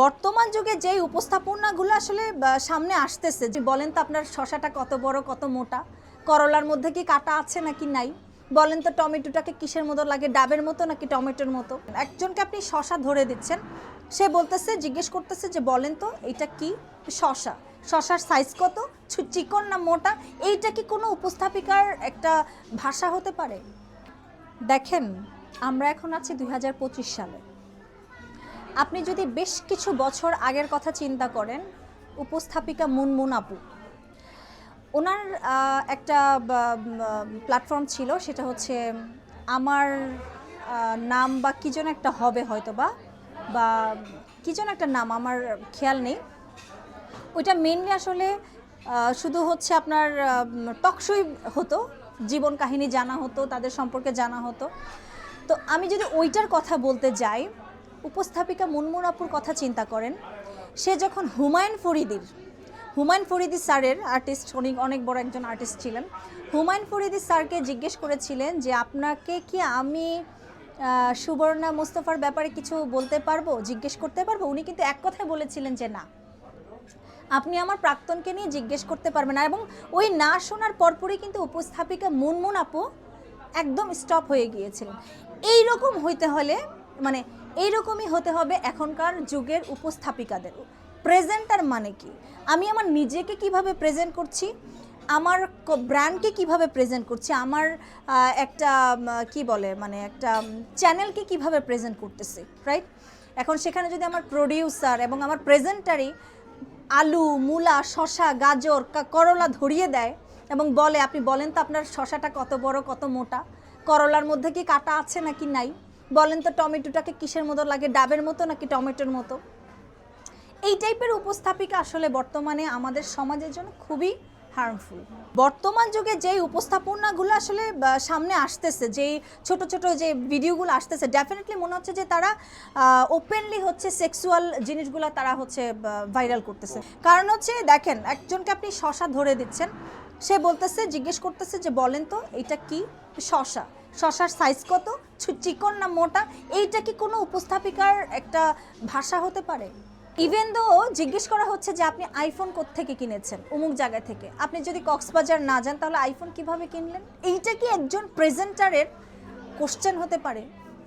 বর্তমান যুগে যেই উপস্থাপনাগুলো আসলে সামনে আসতেছে, যে বলেন তো আপনার শশাটা কত বড়, কত মোটা, করলার মধ্যে কি কাটা আছে নাকি নাই? বলেন তো টমেটোটাকে কিসের মতো লাগে, ডাবের মতো নাকি টমেটোর মতো? একজনকে আপনি শশা ধরে দিচ্ছেন, সে বলতেছে, জিজ্ঞেস করতেছে যে বলেন তো এটা কি শশা? শশার সাইজ কত? চিকন না মোটা? এইটা কি কোনো উপস্থাপিকার একটা ভাষা হতে পারে? দেখেন, আমরা এখন আছি দু হাজার পঁচিশ সালে। আপনি যদি বেশ কিছু বছর আগের কথা চিন্তা করেন, উপস্থাপিকা মুনমুন আপু, ওনার একটা প্ল্যাটফর্ম ছিল, সেটা হচ্ছে আমার নাম বা কী যেন একটা হবে হয়তো বা বা কী যেন একটা নাম, আমার খেয়াল নেই। ওইটা মেনলি আসলে শুধু হচ্ছে আপনার টকশই হতো, জীবন কাহিনী জানা হতো, তাদের সম্পর্কে জানা হতো। তো আমি যদি ওইটার কথা বলতে যাই উপস্থাপিকা মুনমুন আপুর কথা চিন্তা করেন। সে যখন হুমায়ুন ফরিদির, হুমায়ুন ফরিদি স্যারের আর্টিস্ট উনি অনেক বড় একজন আর্টিস্ট ছিলেন। হুমায়ুন ফরিদি স্যারকে জিজ্ঞেস করেছিলেন যে, আপনাকে কি আমি সুবর্ণা মুস্তফার ব্যাপারে কিছু বলতে পারব, জিজ্ঞেস করতে পারব? উনি কিন্তু এক কথায় বলেছিলেন যে, না। আপনি আমার প্রাক্তনকে নিয়ে জিজ্ঞেস করতে পারবেন না। এবং ওই না শোনার পরপরই কিন্তু উপস্থাপিকা মুনমুন আপু একদম স্টপ হয়ে গিয়েছিলেন। এই রকম হইতে হলে মানে এই রকমই হতে হবে এখনকার যুগের উপস্থাপিকাদের। প্রেজেন্টার মানে কি? আমি আমার নিজেকে কীভাবে প্রেজেন্ট করছি? আমার ব্র্যান্ডকে কীভাবে প্রেজেন্ট করছি? আমার একটা কি বলে মানে একটা চ্যানেলকে কীভাবে প্রেজেন্ট করতেছি রাইট এখন সেখানে যদি আমার প্রডিউসার এবং আমার প্রেজেন্টারই আলু, মূলা শশা গাজর করলা ধরিয়ে দেয় এবং বলে, আপনি বলেন তো আপনার শশাটা কত বড়, কত মোটা? করলার মধ্যে কি কাটা আছে নাকি নাই? বলেন তো টমেটোটাকে কিসের মতো লাগে? ডাবের মতো নাকি টমেটোর মতো? এই টাইপের উপস্থাপিকা আসলে বর্তমানে আমাদের সমাজের জন্য খুবই হার্মফুল বর্তমান যুগে যেই উপস্থাপনাগুলো আসলে সামনে আসতেছে, যেই ছোট ছোট যে ভিডিওগুলো আসতেছে ডেফিনেটলি মনে হচ্ছে যে তারা ওপেনলি হচ্ছে সেক্সুয়াল জিনিসগুলো তারা হচ্ছে ভাইরাল করতেছে। কারণ হচ্ছে, দেখেন, একজনকে আপনি শশা ধরে দিচ্ছেন, সে বলতেছে, জিজ্ঞেস করতেছে যে বলেন তো, এটা কি? শশা। শশার সাইজ কত? চিকন না মোটা? এইটা কি কোনো উপস্থাপিকার একটা ভাষা হতে পারে? ইভেন দো জিজ্ঞেস করা হচ্ছে যে আপনি আইফোন থেকে কিনেছেন অমুক জায়গা থেকে। আপনি যদি কক্সবাজার না যান তাহলে আইফোন কীভাবে কিনলেন? এইটা কি একজন প্রেজেন্টারের কোশ্চেন হতে পারে?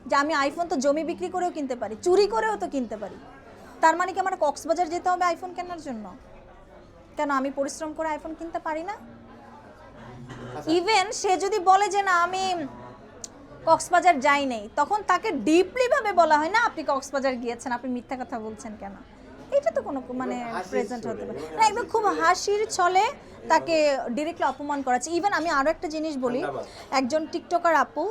যে আমি আইফোন তো জমি বিক্রি করেও কিনতে পারি চুরি করেও তো কিনতে পারি। তার মানে কি আমার কক্সবাজার যেতে হবে আইফোন কেনার জন্য? কেন আমি পরিশ্রম করে আইফোন কিনতে পারি না? ইভেন সে যদি বলে যে না আমি কক্সবাজার যাই নাই তখন তাকে ডিপলি ভাবে বলা হয় না আপনি কক্সবাজার গিয়েছেন আপনি মিথ্যা কথা বলছেন কেন? এটা তো কোনো মানে প্রেজেন্ট হতে পারে। না একদম খুব হাসির ছলে তাকে ডিরেক্টলি অপমান করাচ্ছে ইভেন আমি আরও একটা জিনিস বলি একজন টিকটকার আপু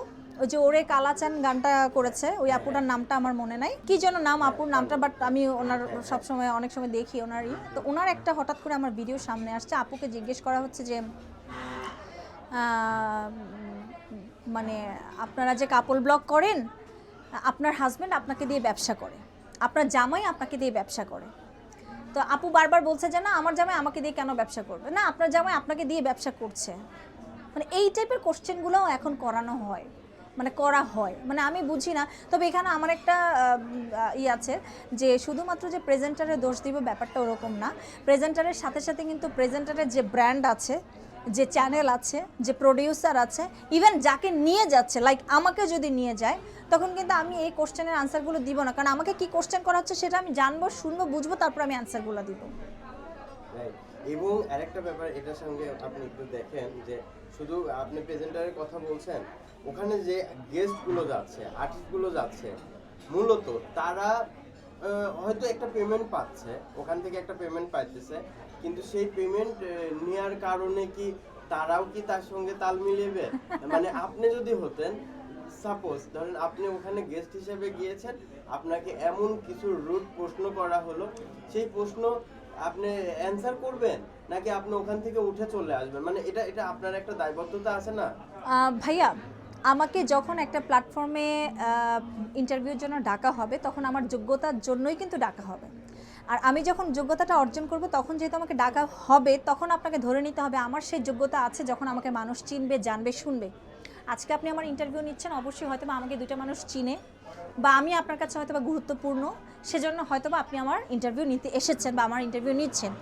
ওই যে ওরে কালাচান গানটা করেছে ওই আপুটার নামটা আমার মনে নাই। কি যেন নাম আপুর নামটা বাট আমি ওনার সবসময় অনেক সময় দেখি ওনারই। তো ওনার একটা হঠাৎ করে আমার ভিডিও সামনে আসছে আপুকে জিজ্ঞেস করা হচ্ছে যে মানে আপনারা যে কাপল ব্লগ করেন, আপনার হাজব্যান্ড আপনাকে দিয়ে ব্যবসা করে। আপনার জামাই আপনাকে দিয়ে ব্যবসা করে। তো আপু বারবার বলছে যে, না, আমার জামাই আমাকে দিয়ে কেন ব্যবসা করবে? না, আপনার জামাই আপনাকে দিয়ে ব্যবসা করছে। মানে এই টাইপের কোশ্চেনগুলোও এখন করানো হয়। মানে করা হয়। মানে আমি বুঝি না। তবে এখানে আমার একটা ই আছে যে, শুধুমাত্র যে প্রেজেন্টারের দোষ দিব ব্যাপারটা ওরকম না। প্রেজেন্টারের সাথে সাথে কিন্তু প্রেজেন্টারের যে ব্র্যান্ড আছে যে চ্যানেল আছে, যে প্রডিউসার আছে ইভেন যাকে নিয়ে যাচ্ছে লাইক আমাকে যদি নিয়ে যায়, তখন কিন্তু আমি এই কোশ্চেনের আনসারগুলো দিব না কারণ আমাকে কি কোশ্চেন করা হচ্ছে সেটা আমি জানব, শুনব, বুঝব, তারপর আমি আনসারগুলো দিব. এবং আরেকটা ব্যাপার, এটার সঙ্গে আপনি একটু দেখেন যে শুধু আপনি প্রেজেন্টারের কথা বলছেন, ওখানে যে গেস্টগুলো যাচ্ছে আর্টিস্টগুলো যাচ্ছে, মূলত তারা হয়তো একটা পেমেন্ট পাচ্ছে, ওখান থেকে একটা পেমেন্ট পাইতেছে কিন্তু সেই পেমেন্ট নেওয়ার কারণে কি তারাও কি তার সঙ্গে তাল মিলিয়ে মানে আপনি যদি হতেন সাপোজ ধরেন আপনি ওখানে গেস্ট হিসেবে গিয়েছেন, আপনাকে এমন কিছু রুট প্রশ্ন করা হলো, সেই প্রশ্ন আপনি অ্যানসার করবেন? নাকি আপনি ওখান থেকে উঠে চলে আসবেন? মানে এটা এটা আপনার একটা দায়বদ্ধতা আছে না? ভাইয়া, আমাকে যখন একটা প্ল্যাটফর্মে ইন্টারভিউর জন্য ডাকা হবে, তখন আমার যোগ্যতার জন্যই কিন্তু ডাকা হবে। আর আমি যখন যোগ্যতাটা অর্জন করব, তখন যেহেতু আমাকে ডাকা হবে, তখন আপনাকে ধরে নিতে হবে আমার সেই যোগ্যতা আছে যখন আমাকে মানুষ চিনবে, জানবে, শুনবে। আজকে আপনি আমার ইন্টারভিউ নিচ্ছেন, অবশ্যই হয়তো বা আমাকে দুইটা মানুষ চিনে বা আমি আপনার কাছে হয়তো বা গুরুত্বপূর্ণ, সেজন্য হয়তো বা আপনি আমার ইন্টারভিউ নিতে এসেছেন বা আমার ইন্টারভিউ নিচ্ছেন।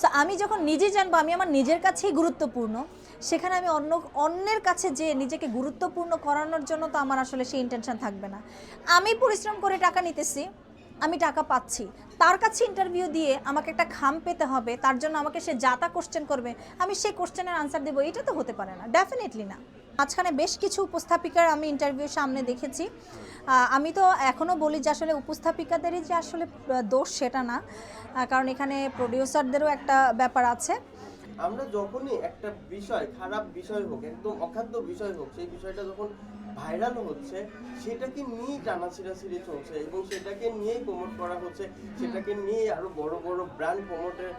সো আমি যখন নিজে জানব, আমি আমার নিজের কাছেই গুরুত্বপূর্ণ, সেখানে আমি অন্য, অন্যের কাছে যে নিজেকে গুরুত্বপূর্ণ করানোর জন্য তো আমার আসলে সেই ইন্টেনশন থাকবে না। আমি পরিশ্রম করে টাকা নিতেছি আমি টাকা পাচ্ছি। তার কাছে ইন্টারভিউ দিয়ে আমাকে একটা খাম পেতে হবে, তার জন্য আমাকে সে যা তা কোশ্চেন করবে, আমি সেই কোশ্চেনের আনসার দেবো। এটা তো হতে পারে না ডেফিনেটলি না। মাঝখানে বেশ কিছু উপস্থাপিকার আমি ইন্টারভিউ সামনে দেখেছি। আমি তো এখনও বলি যে আসলে উপস্থাপিকাদেরই যে আসলে দোষ সেটা না। কারণ এখানে প্রডিউসারদেরও একটা ব্যাপার আছে। আমরা যখনই একটা বিষয়, খারাপ বিষয় হোক, একদম অখাদ্য বিষয় হোক, সেই বিষয়টা যখন ভাইরাল হচ্ছে, সেটাকে নিয়েই টানা ছিঁড়াছিঁড়ি চলছে এবং সেটাকে নিয়েই প্রমোট করা হচ্ছে, সেটাকে নিয়ে আরও বড় বড় ব্র্যান্ড প্রমোটের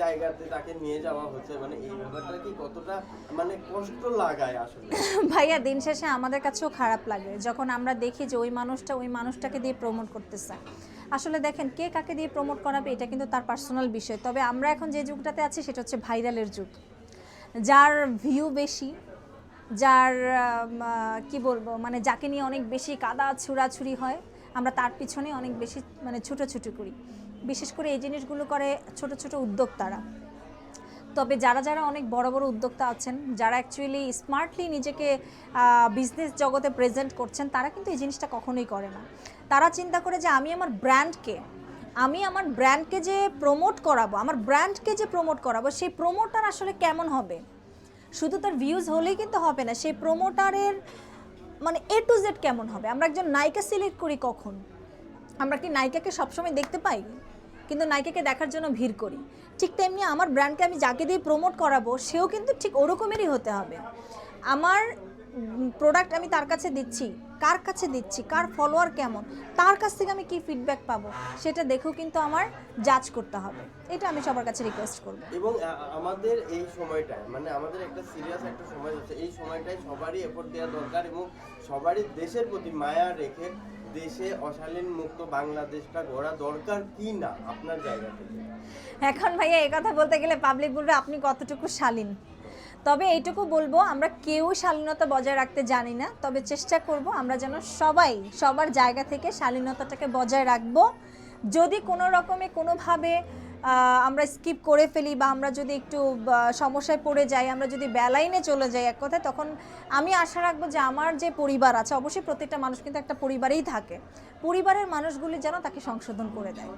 জায়গাতে তাকে নিয়ে যাওয়া হচ্ছে। মানে এই ব্যাপারটা কি কতটা মানে কষ্ট লাগায় আসলে? ভাইয়া, দিন শেষে আমাদের কাছেও খারাপ লাগে। যখন আমরা দেখি যে ওই মানুষটা ওই মানুষটাকে দিয়ে প্রমোট করতেছে। আসলে দেখেন, কে কাকে দিয়ে প্রমোট করাবে, এটা কিন্তু তার পার্সোনাল বিষয়। তবে আমরা এখন যে যুগটাতে আছি, সেটা হচ্ছে ভাইরালের যুগ। যার ভিউ বেশি যার কি বলব মানে যাকে নিয়ে অনেক বেশি কাদা ছুড়াছুরি হয়, আমরা তার পিছনে অনেক বেশি মানে ছুটোছুটি করি। বিশেষ করে এই জিনিসগুলো করে ছোট ছোট উদ্যোক্তারা। তবে যারা যারা অনেক বড় বড় উদ্যোক্তা আছেন, যারা অ্যাকচুয়ালি স্মার্টলি নিজেকে বিজনেস জগতে প্রেজেন্ট করছেন, তারা কিন্তু এই জিনিসটা কখনোই করে না। তারা চিন্তা করে যে আমি আমার ব্র্যান্ডকে আমি আমার ব্র্যান্ডকে যে প্রমোট করাবো, আমার ব্র্যান্ডকে যে প্রমোট করাবো, সেই প্রমোটার আসলে কেমন হবে? শুধু তার ভিউজ হলেই কিন্তু হবে না সেই প্রোমোটারের মানে এ টু জেড কেমন হবে? আমরা একজন নায়িকা সিলেক্ট করি কখন? আমরা কি নায়িকাকে সবসময় দেখতে পাই? কিন্তু নায়িকাকে দেখার জন্য ভিড় করি। ঠিক তেমনি আমার ব্র্যান্ডকে আমি যাকে দিয়ে প্রমোট করাবো, সেও কিন্তু ঠিক ওরকমেরই হতে হবে। আমার প্রোডাক্ট আমি তার কাছে দিচ্ছি। কার কাছে দিচ্ছি? কার ফলোয়ার কেমন? তার কাছ থেকে আমি কি ফিডব্যাক পাবো? সেটা দেখেও কিন্তু আমার জাজ করতে হবে। এটা আমি সবার কাছে রিকোয়েস্ট করব। এবং আমাদের এই সময়টায় মানে আমাদের একটা সিরিয়াস একটা সময় হচ্ছে এই সময়টায় সবারই এফোর্ট দেওয়া দরকার এবং সবারই দেশের প্রতি মায়া রেখে দেশে অশালীন মুক্ত বাংলাদেশটা গড়া দরকার কি না আপনার জায়গা থেকে? এখন ভাইয়া এই কথা বলতে গেলে পাবলিক বলবে আপনি কতটুকু শালীন? তবে এইটুকু বলব, আমরা কেউ শালীনতা বজায় রাখতে জানি না। তবে চেষ্টা করব আমরা যেন সবাই, সবার জায়গা থেকে শালীনতাটাকে বজায় রাখব। যদি কোনো রকমে, কোনোভাবে আমরা স্কিপ করে ফেলি বা আমরা যদি একটু সমস্যায় পড়ে যাই, আমরা যদি বেলাইনে চলে যাই এক কথায়, তখন আমি আশা রাখব যে আমার যে পরিবার আছে, অবশ্যই প্রত্যেকটা মানুষ কিন্তু একটা পরিবারেই থাকে। পরিবারের মানুষগুলি যেন তাকে সংশোধন করে দেয়।